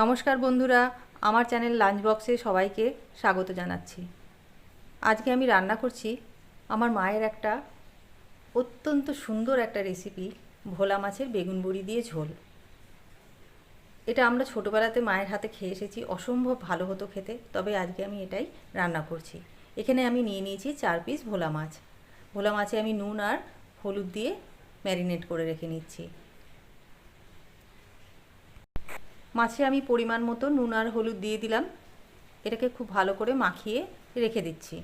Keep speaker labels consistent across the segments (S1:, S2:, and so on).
S1: নমস্কার বন্ধুরা, আমার চ্যানেল লাঞ্চ বক্সে সবাইকে স্বাগত জানাচ্ছি। আজকে আমি রান্না করছি আমার মায়ের একটা অত্যন্ত সুন্দর একটা রেসিপি, ভোলা মাছের বেগুন বড়ি দিয়ে ঝোল। এটা আমরা ছোটোবেলাতে মায়ের হাতে খেয়ে এসেছি, অসম্ভব ভালো হতো খেতে, তবে আজকে আমি এটাই রান্না করছি। এখানে আমি নিয়ে নিয়েছি চার পিস ভোলা মাছ। ভোলা মাছে আমি নুন আর হলুদ দিয়ে ম্যারিনেট করে রেখে নিচ্ছি। মাছে আমি পরিমাণ মতো নুন আর হলুদ দিয়ে দিলাম। এটাকে খুব ভালো করে মাখিয়ে রেখে দিচ্ছি।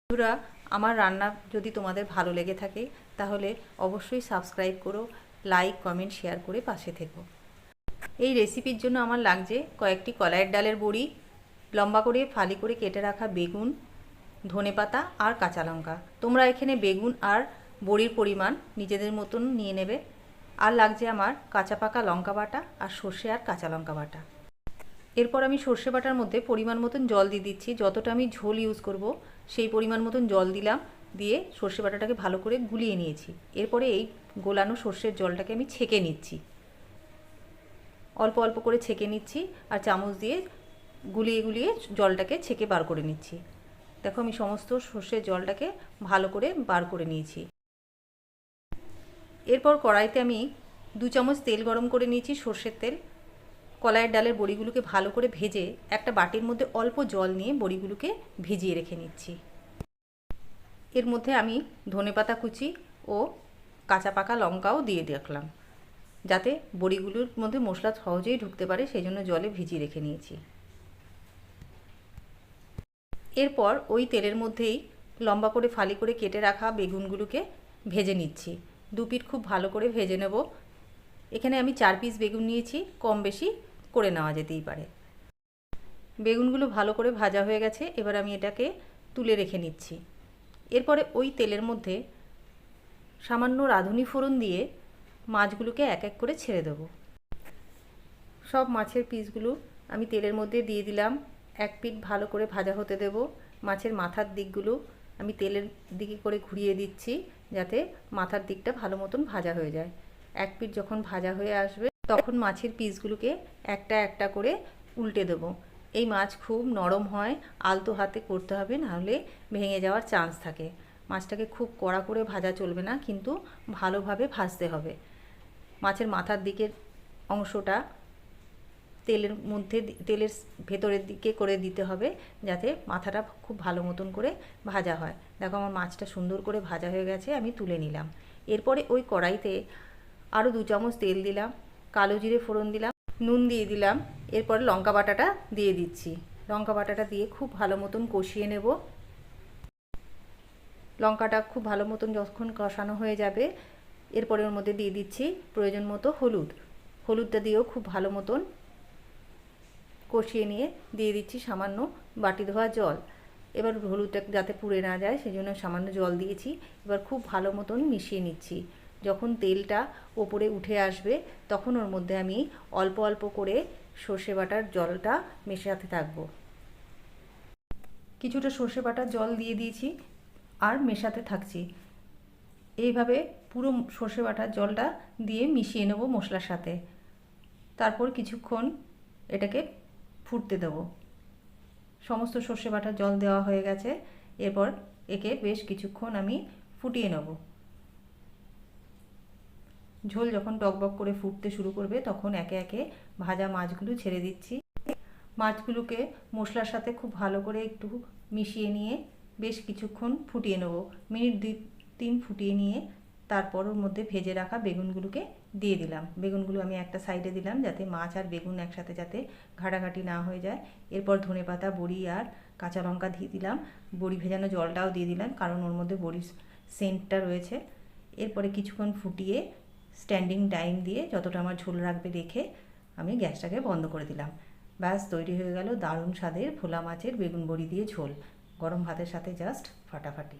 S1: বন্ধুরা, আমার রান্না যদি তোমাদের ভালো লেগে থাকে, তাহলে অবশ্যই সাবস্ক্রাইব করো, লাইক, কমেন্ট, শেয়ার করে পাশে থেকো। এই রেসিপির জন্য আমার লাগছে কয়েকটি কলাইয়ের ডালের বড়ি, লম্বা করে ফালি করে কেটে রাখা বেগুন ধনেপাতা আর কাঁচা লঙ্কা। তোমরা এখানে বেগুন আর বড়ির পরিমাণ নিজেদের মতন নিয়ে নেবে। আর লাগছে আমার কাঁচা পাকা লঙ্কা বাটা আর সর্ষে আর কাঁচা লঙ্কা বাটা। এরপর আমি সর্ষে বাটার মধ্যে পরিমাণ মতন জল দিয়ে দিচ্ছি। যতটা আমি ঝোল ইউজ করব, সেই পরিমাণ মতন জল দিলাম, দিয়ে সর্ষে বাটাটাকে ভালো করে গুলিয়ে নিয়েছি। এরপরে এই গোলানো সর্ষের জলটাকে আমি ছেঁকে নিচ্ছি। অল্প অল্প করে ছেঁকে নিচ্ছি আর চামচ দিয়ে গুলিয়ে গুলিয়ে জলটাকে ছেঁকে বার করে নিচ্ছি। দেখো আমি সমস্ত সর্ষের জলটাকে ভালো করে বার করে নিয়েছি। এরপর কড়াইতে আমি দু চামচ তেল গরম করে নিয়েছি, সর্ষের তেল। কলাইয়ের ডালের বড়িগুলোকে ভালো করে ভেজে একটা বাটির মধ্যে অল্প জল নিয়ে বড়িগুলোকে ভিজিয়ে রেখে নিচ্ছি। এর মধ্যে আমি ধনেপাতা কুচি ও কাঁচা পাকা লঙ্কাও দিয়ে দেখলাম যাতে বড়িগুলোর মধ্যে মশলা সহজেই ঢুকতে পারে সেই জন্য জলে ভিজিয়ে রেখে নিয়েছি। এরপর ওই তেলের মধ্যেই লম্বা করে ফালি করে কেটে রাখা বেগুনগুলোকে ভেজে নিচ্ছি। দু পিঠ খুব ভালো করে ভেজে নেব। এখানে আমি চার পিস বেগুন নিয়েছি, কম বেশি করে নেওয়া যেতেই পারে। বেগুনগুলো ভালো করে ভাজা হয়ে গেছে, এবার আমি এটাকে তুলে রেখে নিচ্ছি। এরপরে ওই তেলের মধ্যে সামান্য রাঁধুনি ফোড়ন দিয়ে মাছগুলোকে এক এক করে ছেড়ে দেবো। সব মাছের পিসগুলো আমি তেলের মধ্যে দিয়ে দিলাম। এক পিঠ ভালো করে ভাজা হতে দেব। মাছের মাথার দিকগুলো আমি তেলের দিকে করে ঘুরিয়ে দিচ্ছি। যাতে মাথার দিকটা ভালো মতন ভাজা হয়ে যায়। এক পিঠ যখন ভাজা হয়ে আসবে, তখন মাছের পিসগুলোকে একটা একটা করে উল্টে দেব। এই মাছ খুব নরম হয়, আলতো হাতে করতে হবে, নাহলে ভেঙে যাওয়ার চান্স থাকে। মাছটাকে খুব কড়া করে ভাজা চলবে না, কিন্তু ভালোভাবে ভাজতে হবে। মাছের মাথার দিকের অংশটা তেলের মধ্যে তেলের ভেতরের দিকে করে দিতে হবে যাতে মাথাটা খুব ভালো মতন করে ভাজা হয়। দেখো আমার মাছটা সুন্দর করে ভাজা হয়ে গেছে, আমি তুলে নিলাম। এরপরে ওই কড়াইতে আরও দু চামচ তেল দিলাম, কালো জিরে ফোড়ন দিলাম, নুন দিয়ে দিলাম, এরপরে লঙ্কা বাটাটা দিয়ে দিচ্ছি। লঙ্কা বাটাটা দিয়ে খুব ভালো মতন কষিয়ে নেব। লঙ্কাটা খুব ভালো মতন যখন কষানো হয়ে যাবে, এরপরে ওর মধ্যে দিয়ে দিচ্ছি প্রয়োজন মতো হলুদ। হলুদটা দিয়েও খুব ভালো মতন কষিয়ে নিয়ে দিয়ে দিচ্ছি সামান্য বাটি ধোয়া জল। এবার হলুদটা যাতে পুড়ে না যায় সেই জন্য সামান্য জল দিয়েছি। এবার খুব ভালো মতন মিশিয়ে নিচ্ছি। যখন তেলটা ওপরে উঠে আসবে, তখন ওর মধ্যে আমি অল্প অল্প করে সর্ষে বাটার জলটা মেশাতে থাকব। কিছুটা সর্ষে বাটার জল দিয়ে দিয়েছি আর মেশাতে থাকছি। এইভাবে পুরো সর্ষে বাটার জলটা দিয়ে মিশিয়ে নেব মশলার সাথে। তারপর কিছুক্ষণ এটাকে ফুটতে দেবো। সমস্ত সর্ষে বাটার জল দেওয়া হয়ে গেছে। এরপর একে বেশ কিছুক্ষণ আমি ফুটিয়ে নেব। ঝোল যখন টকবক করে ফুটতে শুরু করবে, তখন একে একে ভাজা মাছগুলো ছেড়ে দিচ্ছি। মাছগুলোকে মশলার সাথে খুব ভালো করে একটু মিশিয়ে নিয়ে বেশ কিছুক্ষণ ফুটিয়ে নেব। মিনিট দুই তিন ফুটিয়ে নিয়ে তারপর ওর মধ্যে ভেজে রাখা বেগুনগুলোকে দিয়ে দিলাম। বেগুনগুলো আমি একটা সাইডে দিলাম যাতে মাছ আর বেগুন একসাথে যাতে ঘাটাঘাটি না হয়ে যায়। এরপর ধনে পাতা, বড়ি আর কাঁচা লঙ্কা দিয়ে দিলাম। বড়ি ভেজানো জলটাও দিয়ে দিলাম কারণ ওর মধ্যে বড়ির সেন্টটা রয়েছে। এরপরে কিছুক্ষণ ফুটিয়ে স্ট্যান্ডিং টাইম দিয়ে যতটা আমার ঝোল রাখবে রেখে আমি গ্যাসটাকে বন্ধ করে দিলাম। ব্যাস, তৈরি হয়ে গেল দারুণ স্বাদের ভোলা মাছের বেগুন বড়ি দিয়ে ঝোল। গরম ভাতের সাথে জাস্ট ফাটাফাটি।